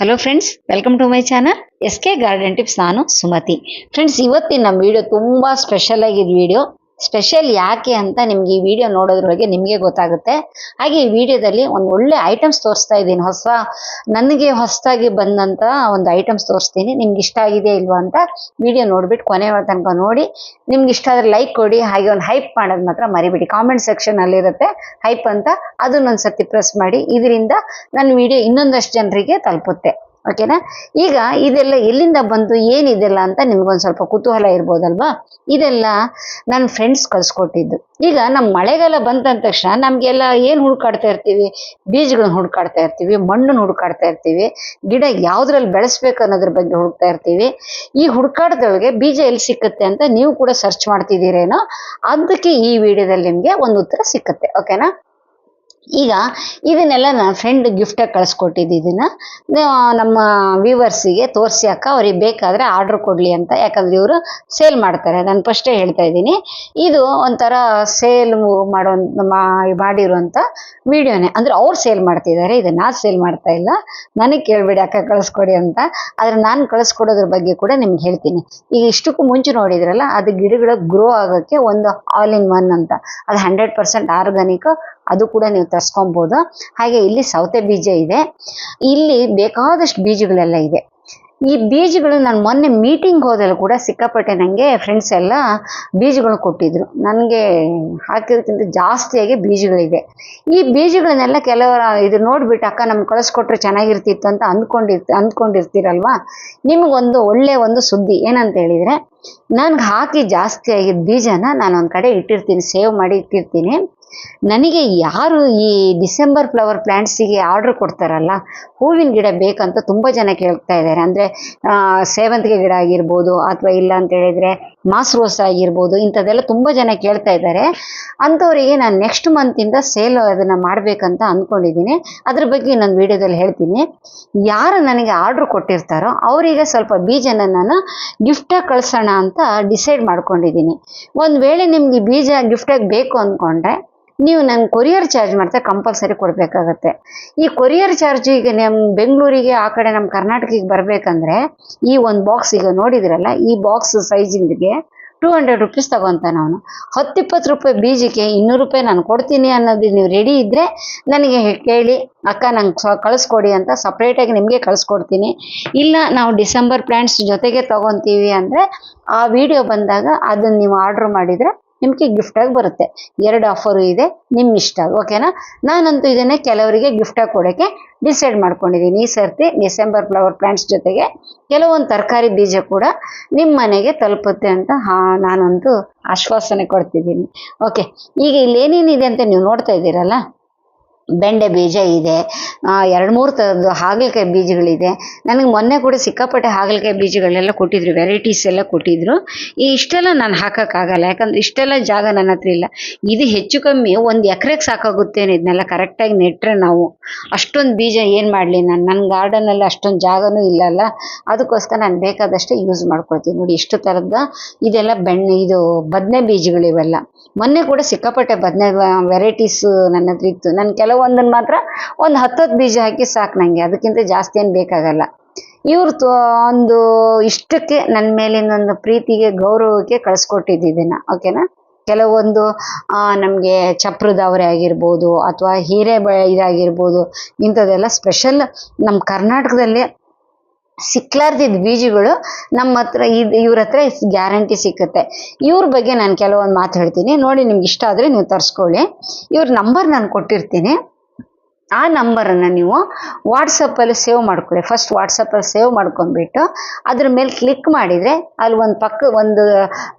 Hello friends welcome to my channel S K garden tips ನಾನು Sumathi. Friends ಇವತ್ತಿನ ನಮ್ಮ video ತುಂಬಾ ಸ್ಪೆಷಲ್ ಆಗಿದ್ದ ವಿಡಿಯೋ ಸ್ಪೆಷಲ್ ಯಾಕೆ ಅಂತ ನಿಮ್ಗೆ ಈ ವಿಡಿಯೋ ನೋಡೋದ್ರೊಳಗೆ ನಿಮಗೆ ಗೊತ್ತಾಗುತ್ತೆ. ಹಾಗೆ ಈ ವಿಡಿಯೋದಲ್ಲಿ ಒಂದು ಒಳ್ಳೆ ಐಟಮ್ಸ್ ತೋರಿಸ್ತಾ ಇದ್ದೀನಿ. ಹೊಸ, ನನಗೆ ಹೊಸದಾಗಿ ಬಂದಂಥ ಒಂದು ಐಟಮ್ಸ್ ತೋರಿಸ್ತೀನಿ. ನಿಮ್ಗೆ ಇಷ್ಟ ಆಗಿದೆ ಇಲ್ವಾ ಅಂತ ವಿಡಿಯೋ ನೋಡ್ಬಿಟ್ಟು ಕೊನೆ ತನಕ ನೋಡಿ. ನಿಮ್ಗೆ ಇಷ್ಟ ಆದ್ರೆ ಲೈಕ್ ಕೊಡಿ. ಹಾಗೆ ಒಂದು ಹೈಪ್ ಮಾಡೋದು ಮಾತ್ರ ಮರಿಬೇಡಿ. ಕಾಮೆಂಟ್ ಸೆಕ್ಷನ್ ಅಲ್ಲಿರುತ್ತೆ ಹೈಪ್ ಅಂತ. ಅದನ್ನೊಂದು ಸರ್ತಿ ಪ್ರೆಸ್ ಮಾಡಿ. ಇದರಿಂದ ನನ್ನ ವಿಡಿಯೋ ಇನ್ನೊಂದಷ್ಟು ಜನರಿಗೆ ತಲುಪುತ್ತೆ. ಓಕೆನಾ ಈಗ ಇದೆಲ್ಲ ಎಲ್ಲಿಂದ ಬಂತು ಏನಿದೆಲ್ಲ ಅಂತ ನಿಮ್ಗೊಂದು ಸ್ವಲ್ಪ ಕುತೂಹಲ ಇರ್ಬೋದಲ್ವಾ? ಇದೆಲ್ಲ ನನ್ನ ಫ್ರೆಂಡ್ಸ್ ಕಳ್ಸ್ಕೊಟ್ಟಿದ್ದು. ಈಗ ನಮ್ಮ ಮಳೆಗಾಲ ಬಂತಂದ ತಕ್ಷಣ ನಮಗೆಲ್ಲ ಏನು ಹುಡುಕಾಡ್ತಾ ಇರ್ತೀವಿ? ಬೀಜಗಳನ್ನ ಹುಡುಕಾಡ್ತಾ ಇರ್ತೀವಿ ಮಣ್ಣನ್ನು ಹುಡುಕಾಡ್ತಾ ಇರ್ತೀವಿ, ಗಿಡ ಯಾವುದ್ರಲ್ಲಿ ಬೆಳೆಸ್ಬೇಕು ಅನ್ನೋದ್ರ ಬಗ್ಗೆ ಹುಡುಕ್ತಾ ಇರ್ತೀವಿ. ಈ ಹುಡುಕಾಟದೊಳಗೆ ಬೀಜ ಎಲ್ಲಿ ಸಿಕ್ಕುತ್ತೆ ಅಂತ ನೀವು ಕೂಡ ಸರ್ಚ್ ಮಾಡ್ತಿದ್ದೀರೇನೋ, ಅದಕ್ಕೆ ಈ ವಿಡಿಯೋದಲ್ಲಿ ನಿಮಗೆ ಒಂದು ಉತ್ತರ ಸಿಕ್ಕುತ್ತೆ. ಓಕೆನಾ ಈಗ ಇದನ್ನೆಲ್ಲ ನನ್ನ ಫ್ರೆಂಡ್ ಗಿಫ್ಟಾಗಿ ಕಳಿಸ್ಕೊಟ್ಟಿದ್ದು ಇದನ್ನ. ನಮ್ಮ ವ್ಯೂವರ್ಸಿಗೆ ತೋರಿಸಿ ಅಕ್ಕ ಅವ್ರಿಗೆ ಬೇಕಾದರೆ ಆರ್ಡ್ರ್ ಕೊಡಲಿ ಅಂತ. ಯಾಕಂದ್ರೆ ಇವರು ಸೇಲ್ ಮಾಡ್ತಾರೆ. ನಾನು ಫಸ್ಟೇ ಹೇಳ್ತಾ ಇದ್ದೀನಿ. ಇದು ಒಂಥರ ಸೇಲ್ ಮಾಡೋ ಮಾಡಿರುವಂಥ ವಿಡಿಯೋನೇ ಅಂದರೆ ಅವ್ರು ಸೇಲ್ ಮಾಡ್ತಿದ್ದಾರೆ. ಇದು ನಾನು ಸೇಲ್ ಮಾಡ್ತಾ ಇಲ್ಲ. ನನಗೆ ಕೇಳಬೇಡಿ, ಅಕ್ಕ ಕಳಿಸ್ಕೊಡಿ ಅಂತ. ಆದರೆ ನಾನು ಕಳಿಸ್ಕೊಡೋದ್ರ ಬಗ್ಗೆ ಕೂಡ ನಿಮ್ಗೆ ಹೇಳ್ತೀನಿ. ಈಗ ಇಷ್ಟಕ್ಕೂ ಮುಂಚೆ ನೋಡಿದ್ರಲ್ಲ, ಅದು ಗಿಡಗಳ ಗ್ರೋ ಆಗೋಕ್ಕೆ ಒಂದು ಆಲ್ ಇನ್ ಒನ್ ಅಂತ. ಅದು ಹಂಡ್ರೆಡ್ ಪರ್ಸೆಂಟ್ ಆರ್ಗಾನಿಕ್ ಅದು ಕೂಡ ನೀವು ತರಿಸ್ಕೊಬೋದು. ಹಾಗೆ ಇಲ್ಲಿ ಸೌತೆ ಬೀಜ ಇದೆ. ಇಲ್ಲಿ ಬೇಕಾದಷ್ಟು ಬೀಜಗಳೆಲ್ಲ ಇದೆ. ಈ ಬೀಜಗಳು ನಾನು ಮೊನ್ನೆ ಮೀಟಿಂಗ್ ಹೋದಲ್ಲೂ ಕೂಡ ಸಿಕ್ಕಾಪಟ್ಟೆ ನನಗೆ ಫ್ರೆಂಡ್ಸ್ ಎಲ್ಲ ಬೀಜಗಳು ಕೊಟ್ಟಿದ್ರು. ನನಗೆ ಹಾಕಿದಕ್ಕಿಂತ ಜಾಸ್ತಿಯಾಗಿ ಬೀಜಗಳಿದೆ. ಈ ಬೀಜಗಳನ್ನೆಲ್ಲ ಕೆಲವರ ಇದು ನೋಡಿಬಿಟ್ಟು ಅಕ್ಕ ನಮ್ಗೆ ಕಳಿಸ್ಕೊಟ್ರೆ ಚೆನ್ನಾಗಿರ್ತಿತ್ತು ಅಂತ ಅಂದ್ಕೊಂಡಿರ್ ಅಂದ್ಕೊಂಡಿರ್ತೀರಲ್ವಾ? ನಿಮಗೊಂದು ಒಳ್ಳೆಯ ಒಂದು ಸುದ್ದಿ ಏನಂತ ಹೇಳಿದರೆ, ನನಗೆ ಹಾಕಿ ಜಾಸ್ತಿ ಆಗಿದ್ದ ಬೀಜನ ನಾನು ಒಂದು ಕಡೆ ಇಟ್ಟಿರ್ತೀನಿ, ಸೇವ್ ಮಾಡಿ ಇಟ್ಟಿರ್ತೀನಿ. ನನಗೆ ಯಾರು ಈ ಡಿಸೆಂಬರ್ ಫ್ಲವರ್ ಪ್ಲ್ಯಾಂಟ್ಸಿಗೆ ಆರ್ಡ್ರ್ ಕೊಡ್ತಾರಲ್ಲ? ಹೂವಿನ ಗಿಡ ಬೇಕಂತ ತುಂಬ ಜನ ಕೇಳ್ತಾ ಇದ್ದಾರೆ. ಅಂದರೆ ಸೇವಂತಿಗೆ ಗಿಡ ಆಗಿರ್ಬೋದು ಅಥವಾ ಇಲ್ಲ ಅಂತ ಹೇಳಿದರೆ ಮಾಸ್ ರೋಸ್ ಆಗಿರ್ಬೋದು ಇಂಥದ್ದೆಲ್ಲ ತುಂಬ ಜನ ಕೇಳ್ತಾ ಇದ್ದಾರೆ. ಅಂಥವರಿಗೆ ನಾನು ನೆಕ್ಸ್ಟ್ ಮಂತಿಂದ ಸೇಲ್ ಅದನ್ನು ಮಾಡಬೇಕಂತ ಅಂದ್ಕೊಂಡಿದ್ದೀನಿ ಅದ್ರ ಬಗ್ಗೆ ನಾನು ವಿಡಿಯೋದಲ್ಲಿ ಹೇಳ್ತೀನಿ. ಯಾರು ನನಗೆ ಆರ್ಡ್ರ್ ಕೊಟ್ಟಿರ್ತಾರೋ ಅವರಿಗೆ ಸ್ವಲ್ಪ ಬೀಜನ ನಾನು ಗಿಫ್ಟಾಗಿ ಕಳಿಸೋಣ ಅಂತ ಡಿಸೈಡ್ ಮಾಡ್ಕೊಂಡಿದ್ದೀನಿ. ಒಂದು ವೇಳೆ ನಿಮಗೆ ಬೀಜ ಗಿಫ್ಟಾಗಿ ಬೇಕು ಅಂದ್ಕೊಂಡ್ರೆ ನೀವು ನಂಗೆ ಕೊರಿಯರ್ ಚಾರ್ಜ್ ಮಾಡ್ತಾ ಕಂಪಲ್ಸರಿ ಕೊಡಬೇಕಾಗತ್ತೆ. ಈ ಕೊರಿಯರ್ ಚಾರ್ಜ್ ಈಗ ನಮ್ಮ ಬೆಂಗಳೂರಿಗೆ, ಆ ಕಡೆ ನಮ್ಮ ಕರ್ನಾಟಕಕ್ಕೆ ಬರಬೇಕಂದ್ರೆ, ಈ ಒಂದು ಬಾಕ್ಸ್ ಈಗ ನೋಡಿದ್ರಲ್ಲ, ಈ ಬಾಕ್ಸ್ ಸೈಜಿಂದಿಗೆ ಟೂ ಹಂಡ್ರೆಡ್ ರುಪೀಸ್ ನಾನು ಅವನು. ಹತ್ತಿಪ್ಪತ್ತು ರೂಪಾಯಿ ಬೀಜಕ್ಕೆ ಇನ್ನೂರು ರೂಪಾಯಿ ನಾನು ಕೊಡ್ತೀನಿ ಅನ್ನೋದು ನೀವು ರೆಡಿ ಇದ್ದರೆ ನನಗೆ ಕೇಳಿ, ಅಕ್ಕ ನಂಗೆ ಸ ಕಳಿಸ್ಕೊಡಿ ಅಂತ ಸಪ್ರೇಟಾಗಿ ನಿಮಗೆ ಕಳಿಸ್ಕೊಡ್ತೀನಿ. ಇಲ್ಲ, ನಾವು ಡಿಸೆಂಬರ್ ಪ್ಲ್ಯಾಂಟ್ಸ್ ಜೊತೆಗೆ ತೊಗೊತೀವಿ ಅಂದರೆ, ಆ ವಿಡಿಯೋ ಬಂದಾಗ ಅದನ್ನು ನೀವು ಆರ್ಡ್ರ್ ಮಾಡಿದರೆ ನಿಮಗೆ ಗಿಫ್ಟಾಗಿ ಬರುತ್ತೆ. ಎರಡು ಆಫರು ಇದೆ ನಿಮ್ಮ ಇಷ್ಟ ಓಕೆನಾ ನಾನಂತೂ ಇದನ್ನೇ ಕೆಲವರಿಗೆ ಗಿಫ್ಟಾಗಿ ಕೊಡೋಕ್ಕೆ ಡಿಸೈಡ್ ಮಾಡ್ಕೊಂಡಿದ್ದೀನಿ ಈ ಸರ್ತಿ ಡಿಸೆಂಬರ್ ಫ್ಲವರ್ ಪ್ಲಾಂಟ್ಸ್ ಜೊತೆಗೆ ಕೆಲವೊಂದು ತರಕಾರಿ ಬೀಜ ಕೂಡ ನಿಮ್ಮ ಮನೆಗೆ ತಲುಪುತ್ತೆ ಅಂತ ಹಾ, ನಾನಂತೂ ಆಶ್ವಾಸನೆ ಕೊಡ್ತಿದ್ದೀನಿ ಓಕೆ ಈಗ ಇಲ್ಲಿ ಏನೇನಿದೆ ಅಂತ ನೀವು ನೋಡ್ತಾ ಇದ್ದೀರಲ್ಲ? ಬೆಂಡೆ ಬೀಜ ಇದೆ. ಎರಡು ಮೂರು ಥರದ್ದು ಹಾಗಲಕಾಯಿ ಬೀಜಗಳಿದೆ. ನನಗೆ ಮೊನ್ನೆ ಕೂಡ ಸಿಕ್ಕಾಪಟ್ಟೆ ಹಾಗಲಕಾಯಿ ಬೀಜಗಳೆಲ್ಲ ಕೊಟ್ಟಿದ್ರು ವೆರೈಟೀಸ್ ಎಲ್ಲ ಕೊಟ್ಟಿದ್ರು. ಈ ಇಷ್ಟೆಲ್ಲ ನಾನು ಹಾಕೋಕ್ಕಾಗಲ್ಲ, ಯಾಕಂದ್ರೆ ಇಷ್ಟೆಲ್ಲ ಜಾಗ ನನ್ನ ಹತ್ರ ಇಲ್ಲ. ಇದು ಹೆಚ್ಚು ಕಮ್ಮಿ ಒಂದು ಎಕರೆಗೆ ಸಾಕಾಗುತ್ತೇನೆ ಇದನ್ನೆಲ್ಲ ಕರೆಕ್ಟಾಗಿ ನೆಟ್ಟರೆ ನಾವು ಅಷ್ಟೊಂದು ಬೀಜ ಏನು ಮಾಡಲಿ? ನಾನು ನನ್ನ ಗಾರ್ಡನಲ್ಲಿ ಅಷ್ಟೊಂದು ಜಾಗನೂ ಇಲ್ಲಲ್ಲ. ಅದಕ್ಕೋಸ್ಕರ ನಾನು ಬೇಕಾದಷ್ಟೇ ಯೂಸ್ ಮಾಡ್ಕೊಳ್ತೀನಿ. ನೋಡಿ, ಇಷ್ಟು ಥರದ ಇದೆಲ್ಲ ಬೆಣ್ಣೆ, ಇದು ಬದನೆ ಬೀಜಗಳಿವೆಲ್ಲ. ಮೊನ್ನೆ ಕೂಡ ಸಿಕ್ಕಾಪಟ್ಟೆ ಬದನೆ ವೆರೈಟೀಸ್ ನನ್ನ ಹತ್ರ ಇತ್ತು. ನಾನು ಕೆಲವೊಂದನ್ನು ಮಾತ್ರ ಒಂದು ಹತ್ತತ್ತು ಬೀಜ ಹಾಕಿ ಸಾಕು ನನಗೆ ಅದಕ್ಕಿಂತ ಜಾಸ್ತಿ ಏನು ಬೇಕಾಗಲ್ಲ. ಇವ್ರು ಒಂದು ಇಷ್ಟಕ್ಕೆ ನನ್ನ ಮೇಲಿನ ಒಂದು ಪ್ರೀತಿಗೆ, ಗೌರವಕ್ಕೆ ಕಳಿಸ್ಕೊಟ್ಟಿದ್ದಿದನ್ನು ಓಕೆನಾ ಕೆಲವೊಂದು ನಮಗೆ ಚಪ್ರದವರೆ ಆಗಿರ್ಬೋದು ಅಥವಾ ಹೀರೆ ಬ, ಇದಾಗಿರ್ಬೋದು ಇಂಥದ್ದೆಲ್ಲ ಸ್ಪೆಷಲ್ ನಮ್ಮ ಕರ್ನಾಟಕದಲ್ಲಿ ಸಿಕ್ಲಾರ್ದಿದ್ದ ಬೀಜಗಳು ನಮ್ಮ ಹತ್ರ ಇದು, ಇವ್ರ ಹತ್ರ ಗ್ಯಾರಂಟಿ ಸಿಕ್ಕುತ್ತೆ. ಇವ್ರ ಬಗ್ಗೆ ನಾನು ಕೆಲವೊಂದು ಮಾತು ಹೇಳ್ತೀನಿ. ನೋಡಿ ನಿಮ್ಗೆ ಇಷ್ಟ ಆದರೆ ನೀವು ತರಿಸ್ಕೊಳ್ಳಿ. ಇವ್ರ ನಂಬರ್ ನಾನು ಕೊಟ್ಟಿರ್ತೀನಿ. ಆ ನಂಬರನ್ನು ನೀವು ವಾಟ್ಸಪ್ಪಲ್ಲಿ ಸೇವ್ ಮಾಡ್ಕೊಳ್ಳಿ. ಫಸ್ಟ್ ವಾಟ್ಸಪ್ಪಲ್ಲಿ ಸೇವ್ ಮಾಡ್ಕೊಂಡ್ಬಿಟ್ಟು ಅದ್ರ ಮೇಲೆ ಕ್ಲಿಕ್ ಮಾಡಿದರೆ ಅಲ್ಲಿ ಒಂದು ಪಕ್ಕ ಒಂದು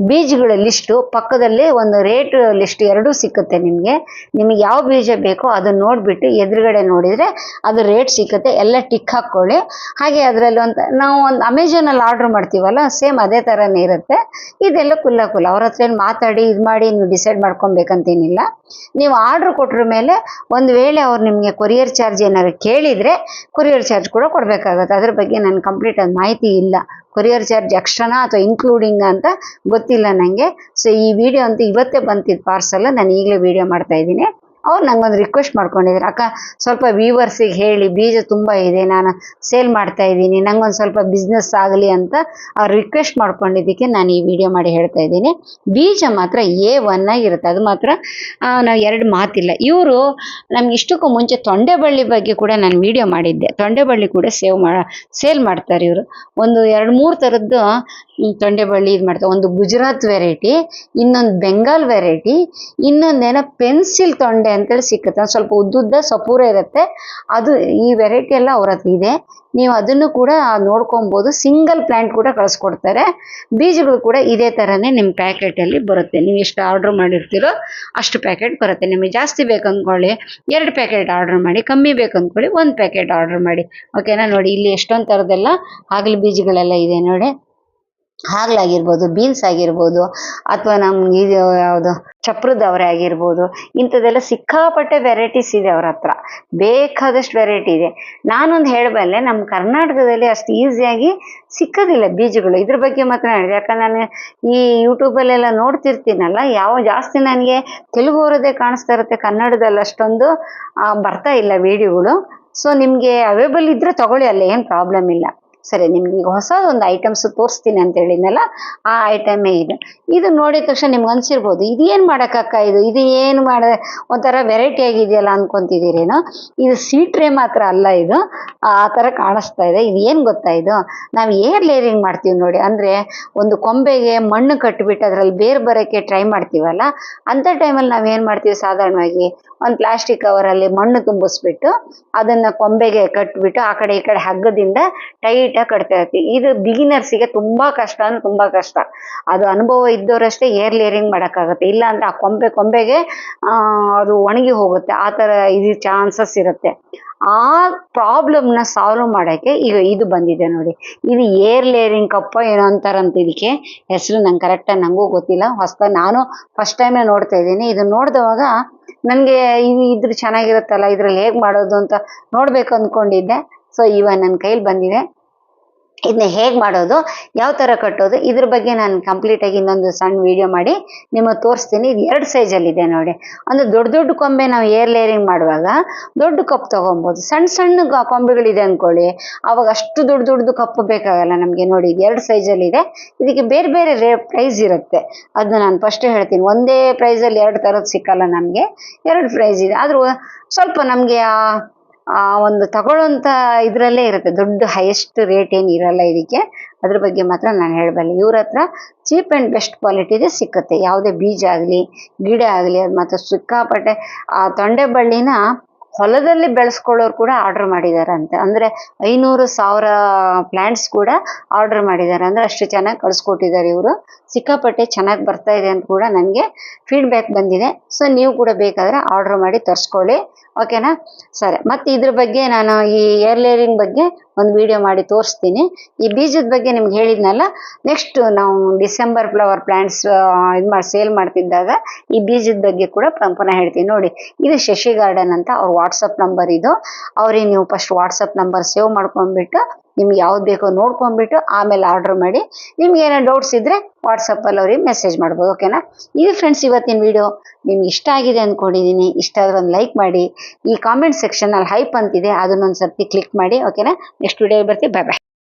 ಬೀಜಗಳ ಲಿಸ್ಟು ಪಕ್ಕದಲ್ಲಿ ಒಂದು ರೇಟ್ ಲಿಸ್ಟ್ ಎರಡೂ ಸಿಕ್ಕುತ್ತೆ ನಿಮಗೆ. ನಿಮಗೆ ಯಾವ ಬೀಜ ಬೇಕೋ ಅದನ್ನು ನೋಡಿಬಿಟ್ಟು ಎದುರುಗಡೆ ನೋಡಿದರೆ ಅದು ರೇಟ್ ಸಿಕ್ಕುತ್ತೆ. ಎಲ್ಲ ಟಿಕ್ ಹಾಕ್ಕೊಳ್ಳಿ ಹಾಗೆ ಅದರಲ್ಲಿ ಒಂದು ನಾವು ಒಂದು ಅಮೆಝಾನಲ್ಲಿ ಆರ್ಡ್ರ್ ಮಾಡ್ತೀವಲ್ಲ ಸೇಮ್ ಅದೇ ಥರನೇ ಇರುತ್ತೆ. ಇದೆಲ್ಲ ಕುಲ್ಲ ಕುಲ್ಲ ಅವ್ರ ಹತ್ರ ಏನು ಮಾತಾಡಿ, ಇದು ಮಾಡಿ, ನೀವು ಡಿಸೈಡ್ ಮಾಡ್ಕೊಬೇಕಂತೇನಿಲ್ಲ. ನೀವು ಆರ್ಡ್ರ್ ಕೊಟ್ರ ಮೇಲೆ ಒಂದು ವೇಳೆ ಅವ್ರು ನಿಮಗೆ ಕೊರಿಯರ್ ಚಾರ್ಜ್ ಏನಾದ್ರು ಕೇಳಿದರೆ ಕೊರಿಯರ್ ಚಾರ್ಜ್ ಕೂಡ ಕೊಡಬೇಕಾಗುತ್ತೆ. ಅದ್ರ ಬಗ್ಗೆ ನನ್ನ ಕಂಪ್ಲೀಟ್ ಆದ ಮಾಹಿತಿ ಇಲ್ಲ. ಕೊರಿಯರ್ ಚಾರ್ಜ್ ಎಕ್ಸ್ಟ್ರಾನಾ ಅಥವಾ ಇನ್ಕ್ಲೂಡಿಂಗ್ ಅಂತ ಗೊತ್ತಿಲ್ಲ ನನಗೆ ಸೊ ಈ ವಿಡಿಯೋ ಅಂತೂ ಇವತ್ತೇ ಬಂತಿದ್ದು ಪಾರ್ಸಲ್ ನಾನು ಈಗಲೇ ವಿಡಿಯೋ ಮಾಡ್ತಾ ಇದ್ದೀನಿ. ಅವ್ರು ನಂಗೊಂದು ರಿಕ್ವೆಸ್ಟ್ ಮಾಡ್ಕೊಂಡಿದ್ರು. ಅಕ್ಕ, ಸ್ವಲ್ಪ ವ್ಯೂವರ್ಸಿಗೆ ಹೇಳಿ, ಬೀಜ ತುಂಬ ಇದೆ, ನಾನು ಸೇಲ್ ಮಾಡ್ತಾ ಇದ್ದೀನಿ, ನಂಗೊಂದು ಸ್ವಲ್ಪ ಬಿಸ್ನೆಸ್ ಆಗಲಿ ಅಂತ ಅವ್ರು ರಿಕ್ವೆಸ್ಟ್ ಮಾಡ್ಕೊಂಡಿದ್ದಕ್ಕೆ ನಾನು ಈ ವಿಡಿಯೋ ಮಾಡಿ ಹೇಳ್ತಾ ಇದ್ದೀನಿ. ಬೀಜ ಮಾತ್ರ ಎ ಒನ್ ಆಗಿರುತ್ತೆ. ಅದು ಮಾತ್ರ ನಾವು ಎರಡು ಮಾತಿಲ್ಲ. ಇವರು ನಮ್ಗೆ ಇಷ್ಟಕ್ಕೂ ಮುಂಚೆ ತೊಂಡೆಬಳ್ಳಿ ಬಗ್ಗೆ ಕೂಡ ನಾನು ವಿಡಿಯೋ ಮಾಡಿದ್ದೆ. ತೊಂಡೆಬಳ್ಳಿ ಕೂಡ ಸೇವ್ ಮಾ ಸೇಲ್ ಮಾಡ್ತಾರೆ ಇವರು. ಒಂದು ಎರಡು ಮೂರು ಥರದ್ದು ತೊಂಡೆಬಳ್ಳಿ ಇದು ಮಾಡ್ತಾರೆ. ಒಂದು ಗುಜರಾತ್ ವೆರೈಟಿ ಇನ್ನೊಂದು ಬೆಂಗಾಲ್ ವೆರೈಟಿ ಇನ್ನೊಂದೇನೋ ಪೆನ್ಸಿಲ್ ತೊಂಡೆ ಅಂತೇಳಿ ಸಿಕ್ಕುತ್ತೆ. ಸ್ವಲ್ಪ ಉದ್ದುದ್ದ ಸಪೂರ ಇರುತ್ತೆ. ಅದು ಈ ವೆರೈಟಿ ಎಲ್ಲ ಅವ್ರ ಹತ್ರ ಇದೆ. ನೀವು ಅದನ್ನು ಕೂಡ ನೋಡ್ಕೊಬೋದು. ಸಿಂಗಲ್ ಪ್ಲ್ಯಾಂಟ್ ಕೂಡ ಕಳಿಸ್ಕೊಡ್ತಾರೆ. ಬೀಜಗಳು ಕೂಡ ಇದೇ ಥರನೇ ನಿಮ್ಮ ಪ್ಯಾಕೆಟಲ್ಲಿ ಬರುತ್ತೆ. ನೀವು ಎಷ್ಟು ಆರ್ಡ್ರ್ ಮಾಡಿರ್ತೀರೋ ಅಷ್ಟು ಪ್ಯಾಕೆಟ್ ಬರುತ್ತೆ. ನಿಮಗೆ ಜಾಸ್ತಿ ಬೇಕು ಅಂದ್ಕೊಳ್ಳಿ ಎರಡು ಪ್ಯಾಕೆಟ್ ಆರ್ಡ್ರ್ ಮಾಡಿ, ಕಮ್ಮಿ ಬೇಕು ಅಂದ್ಕೊಳ್ಳಿ ಒಂದು ಪ್ಯಾಕೆಟ್ ಆರ್ಡ್ರ್ ಮಾಡಿ. ಓಕೆನಾ ನೋಡಿ, ಇಲ್ಲಿ ಎಷ್ಟೊಂದು ಥರದ್ದೆಲ್ಲ ಹಾಗಲ ಬೀಜಗಳೆಲ್ಲ ಇದೆ ನೋಡಿ. ಹಾಗಲಾಗಿರ್ಬೋದು ಬೀನ್ಸ್ ಆಗಿರ್ಬೋದು, ಅಥವಾ ನಮ್ಗೆ ಇದು ಯಾವುದು, ಚಪ್ರದ ಅವರೇ ಆಗಿರ್ಬೋದು, ಇಂಥದ್ದೆಲ್ಲ ಸಿಕ್ಕಾಪಟ್ಟೆ ವೆರೈಟೀಸ್ ಇದೆ ಅವ್ರ ಹತ್ರ. ಬೇಕಾದಷ್ಟು ವೆರೈಟಿ ಇದೆ. ನಾನೊಂದು ಹೇಳಬಲ್ಲೆ ನಮ್ಮ ಕರ್ನಾಟಕದಲ್ಲಿ ಅಷ್ಟು ಈಸಿಯಾಗಿ ಸಿಕ್ಕೋದಿಲ್ಲ ಬೀಜಗಳು. ಇದ್ರ ಬಗ್ಗೆ ಮಾತ್ರ ಹೇಳಿದೆ. ಯಾಕಂದ್ರೆ ನಾನು ಈ ಯೂಟ್ಯೂಬಲ್ಲೆಲ್ಲ ನೋಡ್ತಿರ್ತೀನಲ್ಲ, ಯಾವ ಜಾಸ್ತಿ ನನಗೆ ತೆಲುಗು ಅವರದೇ ಕಾಣಿಸ್ತಾ ಇರುತ್ತೆ. ಕನ್ನಡದಲ್ಲಿ ಅಷ್ಟೊಂದು ಬರ್ತಾ ಇಲ್ಲ ವಿಡಿಯೋಗಳು ಸೊ ನಿಮಗೆ ಅವೈಬಲ್ ಇದ್ರೆ ತಗೊಳ್ಳಿ, ಅಲ್ಲ ಏನು ಪ್ರಾಬ್ಲಮ್ ಇಲ್ಲ. ಸರಿ, ನಿಮ್ಗೆ ಈಗ ಹೊಸದೊಂದು ಐಟಮ್ಸ್ ತೋರಿಸ್ತೀನಿ ಅಂತ ಹೇಳಿದ್ನಲ್ಲ, ಆ ಐಟಮೇ ಇದು. ಇದು ನೋಡಿದ ತಕ್ಷಣ ನಿಮ್ಗೆ ಅನ್ಸಿರ್ಬೋದು ಇದೇನು ಮಾಡೋಕ್ಕಕ್ಕ ಇದು? ಇದು ಏನು ಮಾಡ, ಒಂಥರ ವೆರೈಟಿ ಆಗಿದೆಯಲ್ಲ ಅಂದ್ಕೊತಿದ್ದೀರೇನು ಇದು ಸೀಟ್ರೆ ಮಾತ್ರ ಅಲ್ಲ ಇದು. ಆ ಥರ ಕಾಣಿಸ್ತಾ ಇದೆ. ಇದು ಏನು ಗೊತ್ತಾ ಇದು? ನಾವು ಏರ್ ಲೇರಿಂಗ್ ಮಾಡ್ತೀವಿ ನೋಡಿ. ಅಂದರೆ ಒಂದು ಕೊಂಬೆಗೆ ಮಣ್ಣು ಕಟ್ಟಿಬಿಟ್ಟು ಅದರಲ್ಲಿ ಬೇರು ಬರೋಕ್ಕೆ ಟ್ರೈ ಮಾಡ್ತೀವಲ್ಲ ಅಂಥ ಟೈಮಲ್ಲಿ ನಾವು ಏನು ಮಾಡ್ತೀವಿ? ಸಾಧಾರಣವಾಗಿ ಒಂದು ಪ್ಲಾಸ್ಟಿಕ್ ಕವರಲ್ಲಿ ಮಣ್ಣು ತುಂಬಿಸ್ಬಿಟ್ಟು ಅದನ್ನು ಕೊಂಬೆಗೆ ಕಟ್ಬಿಟ್ಟು ಆ ಕಡೆ ಈ ಕಡೆ ಹಗ್ಗದಿಂದ ಟೈಟಾಗಿ ಕಟ್ತಾ ಇರ್ತೀವಿ ಇದು ಬಿಗಿನರ್ಸಿಗೆ ತುಂಬಾ ಕಷ್ಟ ಅಂದ್ರೆ ತುಂಬಾ ಕಷ್ಟ. ಅದು ಅನುಭವ ಇದ್ದವರಷ್ಟೇ ಏರ್ ಲೇರಿಂಗ್ ಮಾಡೋಕ್ಕಾಗುತ್ತೆ. ಇಲ್ಲ ಅಂದ್ರೆ ಆ ಕೊಂಬೆ ಕೊಂಬೆಗೆ ಅದು ಒಣಗಿ ಹೋಗುತ್ತೆ. ಆ ಥರ ಇದು ಚಾನ್ಸಸ್ ಇರುತ್ತೆ. ಆ ಪ್ರಾಬ್ಲಮ್ನ ಸಾಲ್ವ್ ಮಾಡೋಕ್ಕೆ ಈಗ ಇದು ಬಂದಿದೆ ನೋಡಿ. ಇದು ಏರ್ ಲೇರಿಂಗ್ ಕಪ್ಪ ಏನೋ ಅಂತಾರಂತ ಇದಕ್ಕೆ ಹೆಸರು ನಂಗೆ ಕರೆಕ್ಟಾಗಿ ನನಗೂ ಗೊತ್ತಿಲ್ಲ. ಹೊಸ್ತ ನಾನು ಫಸ್ಟ್ ಟೈಮೇ ನೋಡ್ತಾ ಇದ್ದೀನಿ. ಇದು ನೋಡಿದವಾಗ ನನಗೆ ಇದು ಇದ್ರ ಚೆನ್ನಾಗಿರುತ್ತಲ್ಲ, ಇದ್ರಲ್ಲಿ ಹೇಗೆ ಮಾಡೋದು ಅಂತ ನೋಡಬೇಕು ಅಂದ್ಕೊಂಡಿದ್ದೆ. ಸೊ ಇವಾಗ ನನ್ನ ಕೈಲಿ ಬಂದಿದೆ. ಇದನ್ನ ಹೇಗೆ ಮಾಡೋದು, ಯಾವ ಥರ ಕಟ್ಟೋದು, ಇದ್ರ ಬಗ್ಗೆ ನಾನು ಕಂಪ್ಲೀಟಾಗಿ ಇನ್ನೊಂದು ಸಣ್ಣ ವಿಡಿಯೋ ಮಾಡಿ ನಿಮಗೆ ತೋರಿಸ್ತೀನಿ. ಇದು ಎರಡು ಸೈಜಲ್ಲಿದೆ ನೋಡಿ. ಅಂದರೆ ದೊಡ್ಡ ದೊಡ್ಡ ಕೊಂಬೆ ನಾವು ಏರ್ ಲೇರಿಂಗ್ ಮಾಡುವಾಗ ದೊಡ್ಡ ಕಪ್ ತೊಗೊಬೋದು. ಸಣ್ಣ ಸಣ್ಣ ಕೊಂಬೆಗಳಿದೆ ಅಂದ್ಕೊಳ್ಳಿ ಅವಾಗ ಅಷ್ಟು ದೊಡ್ಡ ದೊಡ್ಡದು ಕಪ್ಪು ಬೇಕಾಗಲ್ಲ ನಮಗೆ ನೋಡಿ. ಇದು ಎರಡು ಸೈಜಲ್ಲಿದೆ ಇದಕ್ಕೆ ಬೇರೆ ಬೇರೆ ರೇ ಪ್ರೈಸ್ ಇರುತ್ತೆ. ಅದನ್ನ ನಾನು ಫಸ್ಟ್ ಹೇಳ್ತೀನಿ. ಒಂದೇ ಪ್ರೈಸಲ್ಲಿ ಎರಡು ಥರದ್ದು ಸಿಕ್ಕಲ್ಲ ನಮಗೆ. ಎರಡು ಪ್ರೈಸ್ ಇದೆ. ಆದರೂ ಸ್ವಲ್ಪ ನಮಗೆ ಆ, ಒಂದು ತಗೊಳ್ಳೋಂಥ ಇದರಲ್ಲೇ ಇರುತ್ತೆ. ದೊಡ್ಡ ಹೈಯೆಸ್ಟ್ ರೇಟ್ ಏನು ಇರಲ್ಲ ಇದಕ್ಕೆ. ಅದ್ರ ಬಗ್ಗೆ ಮಾತ್ರ ನಾನು ಹೇಳಬಲ್ಲೆ. ಇವ್ರ ಹತ್ರ ಚೀಪ್ ಆ್ಯಂಡ್ ಬೆಸ್ಟ್ ಕ್ವಾಲಿಟಿದೆ ಸಿಕ್ಕುತ್ತೆ. ಯಾವುದೇ ಬೀಜ ಆಗಲಿ, ಗಿಡ ಆಗಲಿ, ಅದು ಮತ್ತು ಸಿಕ್ಕಾಪಟ್ಟೆ, ಆ, ತೊಂಡೆ ಬಳ್ಳಿನ ಹೊಲದಲ್ಲಿ ಬೆಳೆಸ್ಕೊಳ್ಳೋರು ಕೂಡ ಆರ್ಡರ್ ಮಾಡಿದ್ದಾರೆ ಅಂತೆ. ಅಂದರೆ ಐನೂರು ಸಾವಿರ ಪ್ಲ್ಯಾಂಟ್ಸ್ ಕೂಡ ಆರ್ಡರ್ ಮಾಡಿದ್ದಾರೆ ಅಂದರೆ ಅಷ್ಟು ಚೆನ್ನಾಗಿ ಕಳಿಸ್ಕೊಟ್ಟಿದ್ದಾರೆ ಇವರು. ಸಿಕ್ಕಾಪಟ್ಟೆ ಚೆನ್ನಾಗಿ ಬರ್ತಾ ಇದೆ ಅಂತ ಕೂಡ ನನಗೆ ಫೀಡ್ಬ್ಯಾಕ್ ಬಂದಿದೆ. ಸೊ ನೀವು ಕೂಡ ಬೇಕಾದರೆ ಆರ್ಡರ್ ಮಾಡಿ ತರಿಸ್ಕೊಳ್ಳಿ. ಓಕೆನಾ ಸರಿ. ಮತ್ತೆ ಇದ್ರ ಬಗ್ಗೆ ನಾನು ಈ ಏರ್ ಲೇರಿಂಗ್ ಬಗ್ಗೆ ಒಂದು ವಿಡಿಯೋ ಮಾಡಿ ತೋರಿಸ್ತೀನಿ. ಈ ಬೀಜದ ಬಗ್ಗೆ ನಿಮ್ಗೆ ಹೇಳಿದ್ನಲ್ಲ ನೆಕ್ಸ್ಟ್ ನಾವು ಡಿಸೆಂಬರ್ ಫ್ಲವರ್ ಪ್ಲ್ಯಾಂಟ್ಸ್ ಇದು ಮಾಡಿ ಸೇಲ್ ಮಾಡ್ತಿದ್ದಾಗ ಈ ಬೀಜದ ಬಗ್ಗೆ ಕೂಡ ಪಂಪನ ಪುನಃ ಹೇಳ್ತೀನಿ. ನೋಡಿ, ಇದು ಶಶಿ ಗಾರ್ಡನ್ ಅಂತ ಅವ್ರ ವಾಟ್ಸಪ್ ನಂಬರ್ ಇದು. ಅವ್ರಿಗೆ ನೀವು ಫಸ್ಟ್ ವಾಟ್ಸಪ್ ನಂಬರ್ ಸೇವ್ ಮಾಡ್ಕೊಂಡ್ಬಿಟ್ಟು, ನಿಮ್ಗೆ ಯಾವ್ದು ಬೇಕೋ ನೋಡ್ಕೊಂಡ್ಬಿಟ್ಟು ಆಮೇಲೆ ಆರ್ಡರ್ ಮಾಡಿ. ನಿಮ್ಗೆ ಏನೋ ಡೌಟ್ಸ್ ಇದ್ದರೆ ವಾಟ್ಸಪ್ಪಲ್ಲಿ ಅವ್ರಿಗೆ ಮೆಸೇಜ್ ಮಾಡ್ಬೋದು ಓಕೆನಾ ಇದು ಫ್ರೆಂಡ್ಸ್ ಇವತ್ತಿನ ವಿಡಿಯೋ ನಿಮ್ಗೆ ಇಷ್ಟ ಆಗಿದೆ ಅಂದ್ಕೊಂಡಿದ್ದೀನಿ ಇಷ್ಟ ಆದ್ರೆ ಒಂದು ಲೈಕ್ ಮಾಡಿ. ಈ ಕಾಮೆಂಟ್ ಸೆಕ್ಷನಲ್ಲಿ ಹೈಪ್ ಅಂತಿದೆ ಅದನ್ನೊಂದು ಸರ್ತಿ ಕ್ಲಿಕ್ ಮಾಡಿ ಓಕೆನಾ ನೆಕ್ಸ್ಟ್ ವಿಡಿಯೋ ಬರ್ತೀವಿ. ಬಾಯ್ ಬಾಯ್